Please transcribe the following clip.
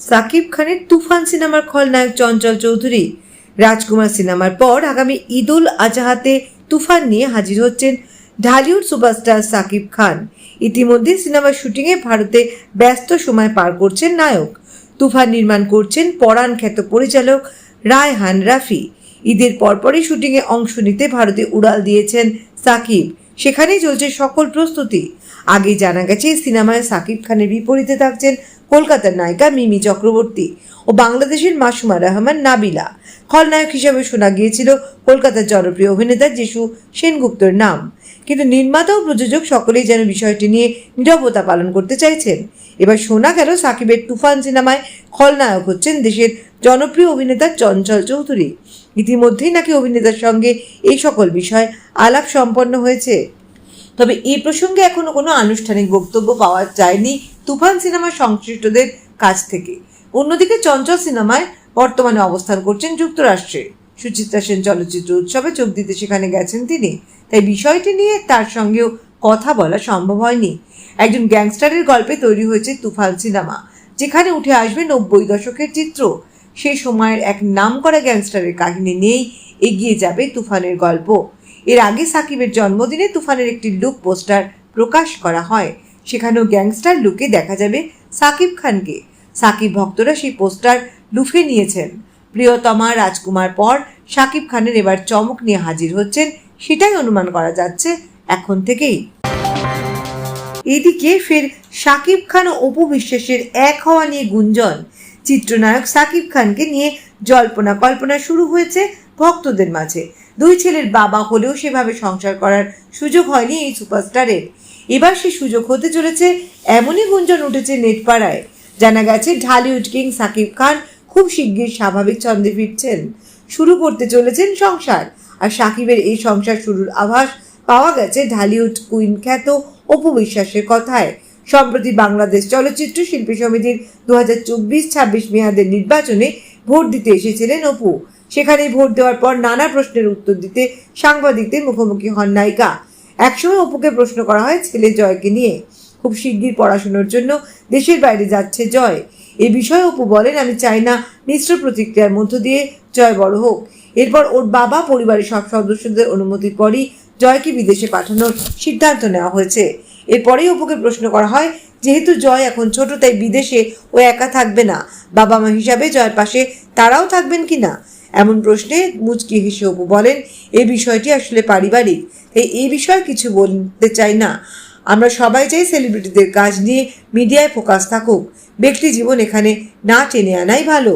সাকিব খানের তুফান সিনেমার খলনায়ক চঞ্চল চৌধুরী। রাজকুমার সিনেমার পর আগামী ঈদুল আজহাতে তুফান নিয়ে হাজির হচ্ছেন ঢালিউড সুপারস্টার সাকিব খান। ইতিমধ্যে সিনেমার শুটিংয়ে ভারতে ব্যস্ত সময় পার করছেন নায়ক। তুফান নির্মাণ করছেন পরাণ খ্যাত পরিচালক রায়হান রাফি। ঈদের পরপরই শুটিংয়ে অংশ নিতে ভারতে উড়াল দিয়েছেন সাকিব। সেখানেই চলছে সকল প্রস্তুতি। আগে জানা গেছে, সিনেমায় সাকিব খানের বিপরীতে থাকছেন কলকাতার নায়িকা মিমি চক্রবর্তী ও বাংলাদেশের মাসুমা রহমান নাবিলা। খলনায়ক হিসাবে শোনা গিয়েছিল কলকাতার জনপ্রিয় অভিনেতা যিশু সেনগুপ্তর নাম। কিন্তু নির্মাতা ও প্রযোজক সকলেই যেন বিষয়টি নিয়ে নিরবতা পালন করতে চাইছেন। এবার শোনা গেল সাকিবের তুফান সিনেমায় খলনায়ক হচ্ছেন দেশের জনপ্রিয় অভিনেতা চঞ্চল চৌধুরী। ইতিমধ্যেই নাকি অভিনেতার সঙ্গে এই সকল বিষয় আলাপ সম্পন্ন হয়েছে। তবে এই প্রসঙ্গে এখনও কোনো আনুষ্ঠানিক বক্তব্য পাওয়া যায়নি তুফান সিনেমার সংশ্লিষ্টদের কাছ থেকে। অন্যদিকে চঞ্চল সিনেমায় বর্তমানে অবস্থান করছেন যুক্তরাষ্ট্রে। সুচিত্রা সেন চলচ্চিত্র উৎসবে যোগ দিতে সেখানে গেছেন তিনি। তাই বিষয়টি নিয়ে তার সঙ্গেও কথা বলা সম্ভব হয়নি। একজন গ্যাংস্টারের গল্পে তৈরি হয়েছে তুফান সিনেমা, যেখানে উঠে আসবে নব্বই দশকের চিত্র। সেই সময়ের এক নামকরা গ্যাংস্টারের কাহিনী নিয়েই এগিয়ে যাবে তুফানের গল্প। এর আগে সাকিবের জন্মদিনে তুফানের একটি লুক পোস্টার প্রকাশ করা হয়। সেখানেও গ্যাংস্টার লুকে দেখা যাবে সাকিব খানকে। সাকিব ভক্তরা সেই পোস্টার লুফে নিয়েছেন। প্রিয়তমা রাজকুমার পর সাকিব খানের এবার চমক নিয়ে হাজির হচ্ছেন, সেটাই অনুমান করা যাচ্ছে এখন থেকেই। এদিকে ফের সাকিব খান ও অপু বিশ্বাসের এক হওয়া নিয়ে গুঞ্জন। চিত্রনায়ক সাকিব খানকে নিয়ে জল্পনা কল্পনা শুরু হয়েছে ভক্তদের মাঝে। দুই ছেলের বাবা হলেও সেভাবে সংসার করার সুযোগ হয়নি এই সুপারস্টারের। এবার সে সুযোগ হতে চলেছে এমনই গুঞ্জন উঠেছে নেটপাড়ায়। জানা গেছে, ঢালিউড কিং সাকিব খান খুব শিগগির স্বাভাবিক ছন্দে ফিরছেন। শুরু করতে চলেছেন সংসার। আর সাকিবের এই সংসার শুরুর আভাস পাওয়া গেছে ঢালিউড কুইন খ্যাত অপু বিশ্বাসের কথায়। সম্প্রতি বাংলাদেশ চলচ্চিত্র শিল্পী সমিতির দু হাজার চব্বিশ ছাব্বিশ মেয়াদের নির্বাচনে ভোট দিতে এসেছিলেন অপু। সেখানে ভোট দেওয়ার পর নানা প্রশ্নের উত্তর দিতে সাংবাদিকদের মুখোমুখি হন নায়িকা। একসময় অপুকে প্রশ্ন করা হয়, ছেলে জয়কে নিয়ে? খুব শিগগির পড়াশোনার জন্য দেশের বাইরে যাচ্ছে জয়। এ বিষয়ে অপু বলেন, আমি চাই না মিশ্র প্রতিক্রিয়ার মধ্য দিয়ে জয় বড় হোক। এরপর ওর বাবা, পরিবারের সব সদস্যদের অনুমতির পরই জয়কে বিদেশে পাঠানোর সিদ্ধান্ত নেওয়া হয়েছে। এরপরেই অপুকে প্রশ্ন করা হয়, যেহেতু জয় এখন ছোট, তাই বিদেশে ও একা থাকবে না। বাবা মা হিসাবে জয়ের পাশে তারাও থাকবেন কি না? এমন প্রশ্নে মুচকি হেসে অপু বলেন এই বিষয়টি আসলে পারিবারিক, তাই এই বিষয়ে কিছু বলতে চাই না। আমরা সবাই চাই সেলিব্রিটিদের কাজ নিয়ে মিডিয়ায় ফোকাস থাকুক। ব্যক্তি জীবন এখানে না টেনে আনাই ভালো।